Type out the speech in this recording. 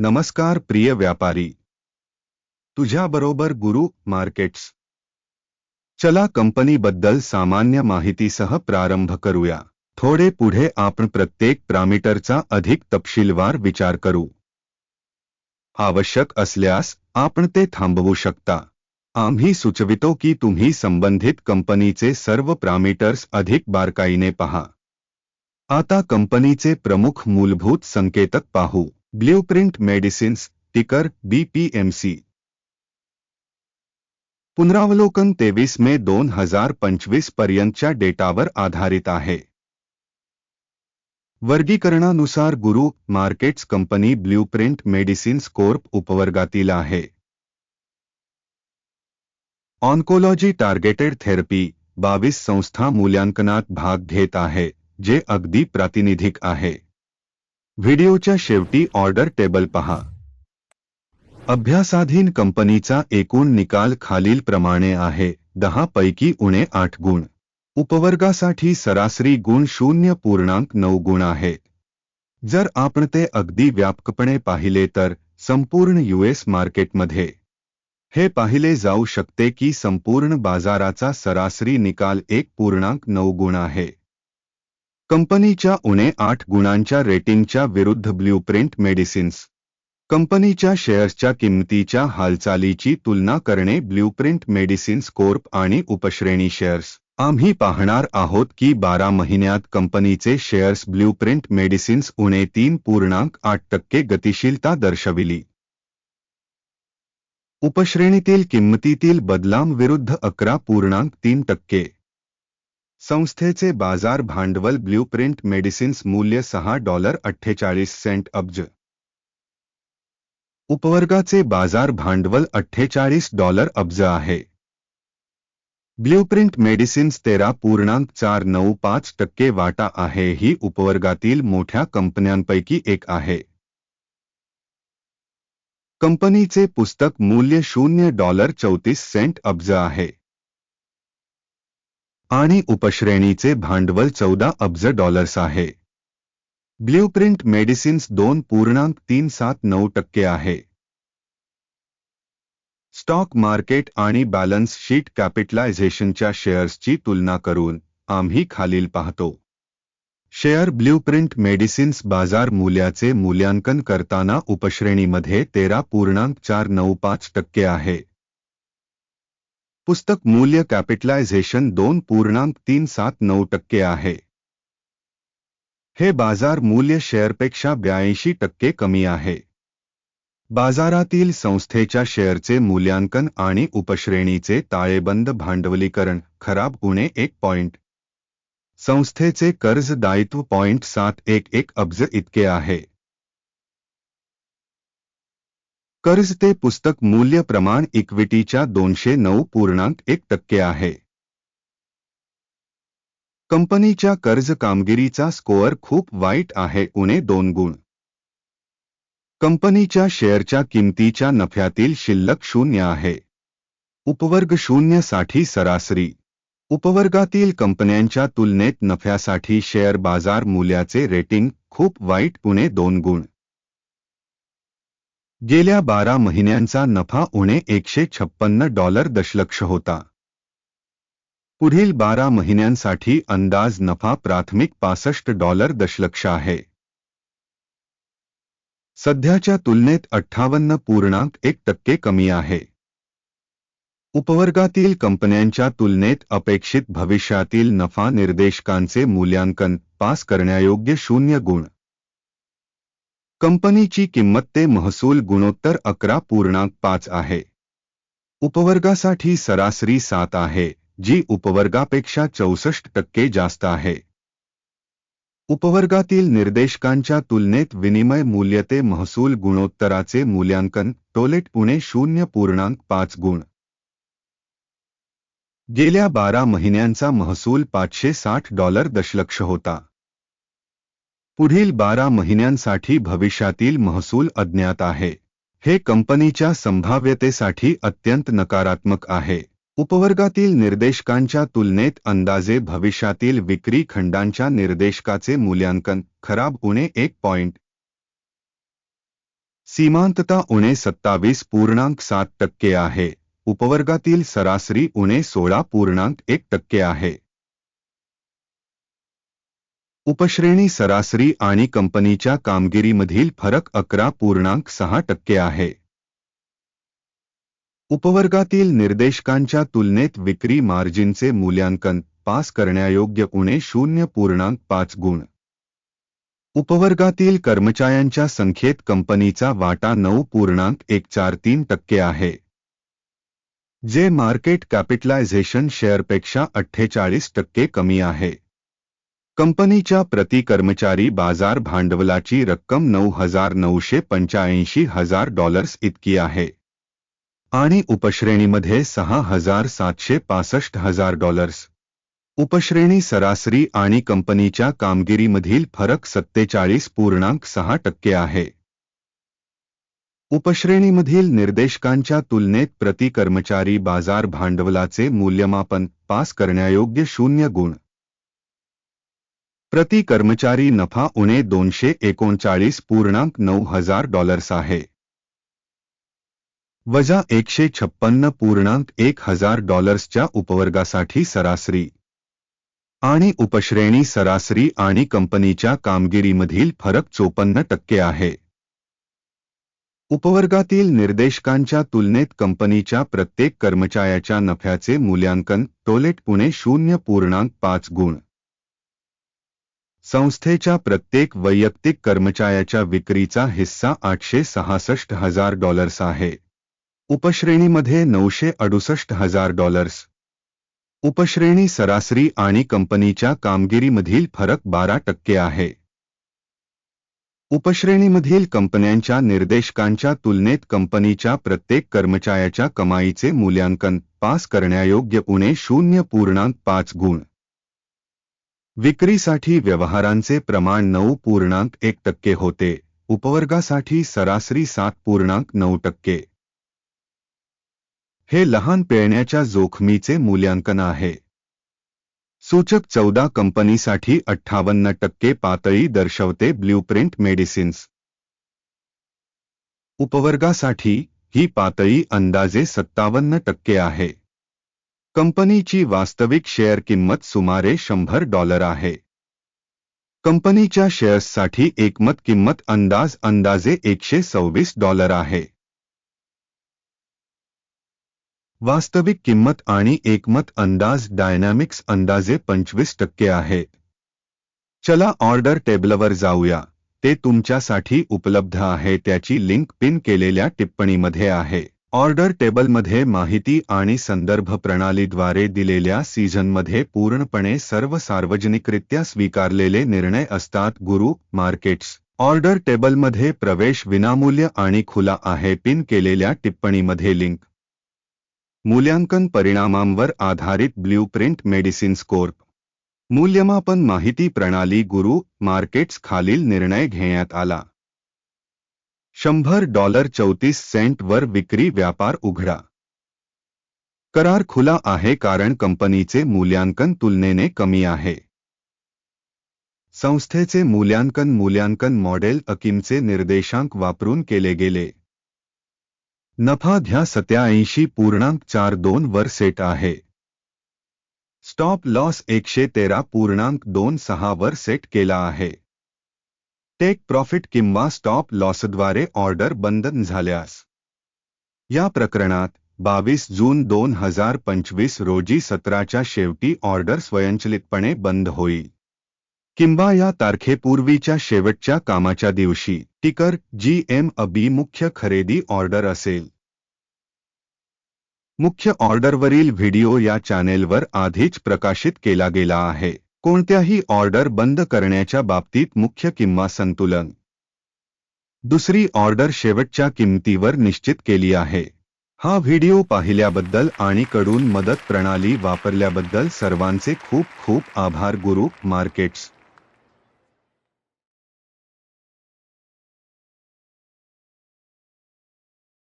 नमस्कार प्रिय व्यापारी. तुझ्याबरोबर गुरु मार्केट्स. चला कंपनीबद्दल सामान्य माहितीसह प्रारंभ करूया. थोडे पुढे आपण प्रत्येक प्रामीटरचा अधिक तपशीलवार विचार करू. आवश्यक असल्यास आपण ते थांबवू शकता. आम्ही सुचवितो की तुम्ही संबंधित कंपनीचे सर्व प्रामीटर्स अधिक बारकाईने पहा. आता कंपनीचे प्रमुख मूलभूत संकेतक पाहू. ब्ल्यूप्रिंट मेडिसिन्स टिकर बीपीएमसी पुनरावलोकन तेवीस मे दोन हज़ार पंचवीस पर्यंतच्या डेटावर आधारित आहे. वर्गीकरणानुसार गुरु markets company Blueprint Medicines Corp उपवर्गातील आहे. ऑन्कोलॉजी टार्गेटेड थेरपी, बावीस संस्था मूल्यांकनात भाग घेत आहे, जे अगदी प्रातिनिधिक आहे. व्हिडिओच्या शेवटी ऑर्डर टेबल पहा. अभ्यासाधीन कंपनीचा एकूण निकाल खालील प्रमाणे आहे दहा पैकी उणे आठ गुण. उपवर्गासाठी सरासरी गुण शून्य पूर्णांक नऊ गुण आहे. जर आपण ते अगदी व्यापकपणे पाहिले तर संपूर्ण यूएस मार्केटमध्ये हे पाहिले जाऊ शकते की संपूर्ण बाजाराचा सरासरी निकाल एक पूर्णांक नऊ गुण आहे. कंपनीच्या उणे आठ गुणांच्या रेटिंगच्या विरुद्ध ब्ल्यूप्रिंट मेडिसिन्स. कंपनीच्या शेअर्सच्या किंमतीच्या हालचालीची तुलना करणे ब्ल्यूप्रिंट मेडिसिन्स कोर्प आणि उपश्रेणी शेअर्स. आम्ही पाहणार आहोत की बारा महिन्यात कंपनीचे शेअर्स ब्ल्यूप्रिंट मेडिसिन्स उणे तीन पूर्णांक आठ टक्के गतिशीलता दर्शविली. उपश्रेणीतील किंमतीतील बदलाम विरुद्ध अकरा पूर्णांक तीन टक्के. संस्थेचे बाजार भांडवल ब्ल्यूप्रिंट मेडिसिन्स मूल्य सहा डॉलर अठ्ठेचाळीस सेंट अब्ज. उपवर्गाचे बाजार भांडवल अठ्ठेचाळीस डॉलर अब्ज आहे. ब्ल्यूप्रिंट मेडिसिन्स तेरा पूर्णांक चार नऊ पाच टक्के वाटा आहे ही उपवर्गातील मोठ्या कंपन्यांपैकी एक आहे. कंपनीचे पुस्तक मूल्य शून्य डॉलर चौतीस सेंट अब्ज आहे. आणि उपश्रेणीचे भांडवल चौदा अब्ज डॉलर्स आहे. ब्ल्यूप्रिंट मेडिसिन्स दोन पूर्णांक तीन सात नऊ टक्के आहे. स्टॉक मार्केट आणि बॅलन्स शीट कॅपिटलायझेशनच्या शेअर्सची तुलना करून आम्ही खालील पाहतो. शेअर ब्ल्यूप्रिंट मेडिसिन्स बाजार मूल्याचे मूल्यांकन करताना उपश्रेणीमध्ये तेरा पूर्णांक चार नऊ पाच टक्के आहे. पुस्तक मूल्य कॅपिटलायझेशन दोन पूर्णांक तीन सात नऊ टक्के आहे. हे बाज़ार मूल्य शेअरपेक्षा ब्याऐंशी टक्के कमी आहे. बाजारातील संस्थेच्या शेअरचे मूल्यांकन आणि उपश्रेणीचे ताळेबंद भांडवलीकरण, खराब उणे एक पॉइंट. संस्थेचे कर्ज दायित्व पॉइंट सात एक एक अब्ज इतके आहे. कर्ज ते पुस्तक मूल्य प्रमाण इक्विटीच्या दोनशे नऊ पूर्णांक एक टक्के आहे. कंपनीच्या कर्ज कामगिरीचा स्कोअर खूप वाईट आहे उणे दोन गुण. कंपनीच्या शेअरच्या किमतीच्या नफ्यातील शिल्लक शून्य आहे. उपवर्ग शून्यसाठी सरासरी. उपवर्गातील कंपन्यांच्या तुलनेत नफ्यासाठी शेअर बाजार मूल्याचे रेटिंग खूप वाईट उणे दोन गुण. गेल्या बारा महिन्यांचा नफा उणे एकशे छप्पन्न डॉलर दशलक्ष होता. पुढील बारा महिन्यांसाठी अंदाज नफा प्राथमिक पासष्ट डॉलर दशलक्ष आहे. सध्याच्या तुलनेत अठ्ठावन्न पूर्णांक एक टक्के कमी आहे. उपवर्गातील कंपन्यांच्या तुलनेत अपेक्षित भविष्यातील नफा निर्देशकांचे मूल्यांकन पास करण्यायोग्य शून्य गुण कंपनीची किंमत ते महसूल गुणोत्तर अकरा पूर्णांक पाच आहे. उपवर्गासाठी सरासरी सात आहे जी उपवर्गापेक्षा चौसष्ट टक्के जास्त आहे. उपवर्गातील निर्देशकांच्या तुलनेत विनिमय मूल्य ते महसूल गुणोत्तराचे मूल्यांकन टोलेट पुणे शून्य पूर्णांक पाच गुण. गेल्या बारा महिन्यांचा महसूल पाचशे साठ डॉलर दशलक्ष होता. पुढील बारा महिन्यांसाठी भविष्यातील महसूल अज्ञात आहे. हे कंपनीच्या संभाव्यतेसाठी अत्यंत नकारात्मक आहे. उपवर्गातील निर्देशकांच्या तुलनेत अंदाजे भविष्यातील विक्री खंडांच्या निर्देशकाचे मूल्यांकन खराब उणे एक पॉइंट सीमांतता उणे सत्तावीस पूर्णांक सात टक्के आहे. उपवर्गातील सरासरी उणे सोळा पूर्णांक एक टक्के आहे. उपश्रेणी सरासरी आणि कंपनीच्या कामगिरीमधील फरक अकरा पूर्णांक सहा टक्के आहे. उपवर्गातील निर्देशकांच्या तुलनेत विक्री मार्जिनचे मूल्यांकन पास करण्यायोग्य उणे शून्य पूर्णांक पाच गुण. उपवर्गातील कर्मचाऱ्यांच्या संख्येत कंपनीचा वाटा नऊ पूर्णांक एक चार तीन टक्के आहे. जे मार्केट कॅपिटलायझेशन शेअरपेक्षा अठ्ठेचाळीस टक्के कमी आहे. कंपनीच्या प्रति कर्मचारी बाज़ार भांडवलाची रक्कम नऊ हज़ार नऊशे पंच्याऐंशी हज़ार डॉलर्स इतकी आहे. आणि उपश्रेणीमध्ये सहा हज़ार सातशे पासष्ट हज़ार डॉलर्स उपश्रेणी सरासरी आणि कंपनीच्या कामगिरीमधील फरक सत्तेचाळीस पूर्णांक सहा टक्के आहे. उपश्रेणीमधील निर्देशकांच्या तुलनेत प्रति कर्मचारी बाज़ार भांडवलाचे मूल्यमापन पास करण्यायोग्य शून्य गुण प्रति कर्मचारी नफा उणे दोनशे एकोणचाळीस पूर्णांक नऊ हजार डॉलर्स आहे. वजा एकशे छप्पन्न पूर्णांक एक हजार डॉलर्सच्या उपवर्गासाठी सरासरी. आणि उपश्रेणी सरासरी आणि कंपनीच्या कामगिरीमधील फरक चोपन्न टक्के आहे. उपवर्गातील निर्देशकांच्या तुलनेत कंपनीच्या प्रत्येक कर्मचाऱ्याच्या नफ्याचे मूल्यांकन टोलेट पुणे शून्य पूर्णांक पाच गुण संस्थेच्या प्रत्येक वैयक्तिक कर्मचाऱ्याच्या विक्रीचा हिस्सा आठशे सहासष्ट हजार डॉलर्स आहे. उपश्रेणीमध्ये नऊशे अडुसष्ट हजार डॉलर्स. उपश्रेणी सरासरी आणि कंपनीच्या कामगिरीमधील फरक बारा टक्के आहे. उपश्रेणीमधील कंपन्यांच्या निर्देशकांच्या तुलनेत कंपनीच्या प्रत्येक कर्मचाऱ्याच्या कमाईचे मूल्यांकन पास करण्यायोग्य उणे शून्य पूर्णांक पाच गुण. विक्रीसाठी व्यवहारांचे प्रमाण नऊ पूर्णांक एक टक्के होते. उपवर्गासाठी सरासरी सात पूर्णांक नऊ टक्के. हे लहान पेळण्याच्या जोखमीचे मूल्यांकन आहे. सूचक चौदा कंपनीसाठी अठ्ठावन्न टक्के पातळी दर्शवते ब्ल्यूप्रिंट मेडिसिन्स. उपवर्गासाठी ही पातळी अंदाजे सत्तावन्न टक्के आहे. कंपनीची वास्तविक शेअर किंमत सुमारे शंभर डॉलर आहे. कंपनीच्या शेअर्ससाठी एकमत किंमत अंदाज अंदाजे एकशे सव्वीस डॉलर आहे. वास्तविक किंमत आणि एकमत अंदाज डायनॅमिक्स अंदाजे पंचवीस टक्के आहे. चला ऑर्डर टेबलवर जाऊया. ते तुमच्यासाठी उपलब्ध आहे त्याची लिंक पिन केलेल्या टिप्पणीमध्ये आहे. ऑर्डर टेबलमध्ये माहिती आणि संदर्भ प्रणालीद्वारे दिलेल्या सीझनमध्ये पूर्णपणे सर्व सार्वजनिकरित्या स्वीकारलेले निर्णय असतात गुरु मार्केट्स. ऑर्डर टेबलमध्ये प्रवेश विनामूल्य आणि खुला आहे पिन केलेल्या टिप्पणीमध्ये लिंक. मूल्यांकन परिणामांवर आधारित ब्ल्यूप्रिंट मेडिसिन स्कोर मूल्यमापन माहिती प्रणाली गुरु मार्केट्स खालील निर्णय घेण्यात आला. शंभर डॉलर चौतीस सेंटवर विक्री व्यापार उघडा. करार खुला आहे कारण कंपनीचे मूल्यांकन तुलनेने कमी आहे. संस्थेचे मूल्यांकन मूल्यांकन मॉडेल अकिमचे निर्देशांक वापरून केले गेले. नफा ध्या सत्याऐंशी पूर्णांक चार दोन वर सेट आहे. स्टॉप लॉस एकशे तेरा पूर्णांक दोन सहा वर सेट केला आहे. टेक प्रॉफिट किंवा स्टॉप लॉसद्वारे ऑर्डर बंद झाल्यास. या प्रकरणात बावीस जून दोन हजार पंचवीस रोजी सतराच्या शेवटी ऑर्डर स्वयंचलितपणे बंद होईल. किंवा या तारखेपूर्वीच्या शेवटच्या कामाच्या दिवशी टिकर जी एम अबी मुख्य खरेदी ऑर्डर असेल. मुख्य ऑर्डरवरील व्हिडिओ या चॅनेलवर आधीच प्रकाशित केला गेला आहे. कोणत्याही ऑर्डर बंद करण्याच्या बाबतीत मुख्य किंवा संतुलन. दुसरी ऑर्डर शेवटच्या किंमतीवर निश्चित केली आहे. हा व्हिडिओ पाहिल्याबद्दल आणि कडून मदत प्रणाली वापरल्याबद्दल सर्वांचे खूप खूप आभार गुरु मार्केट्स.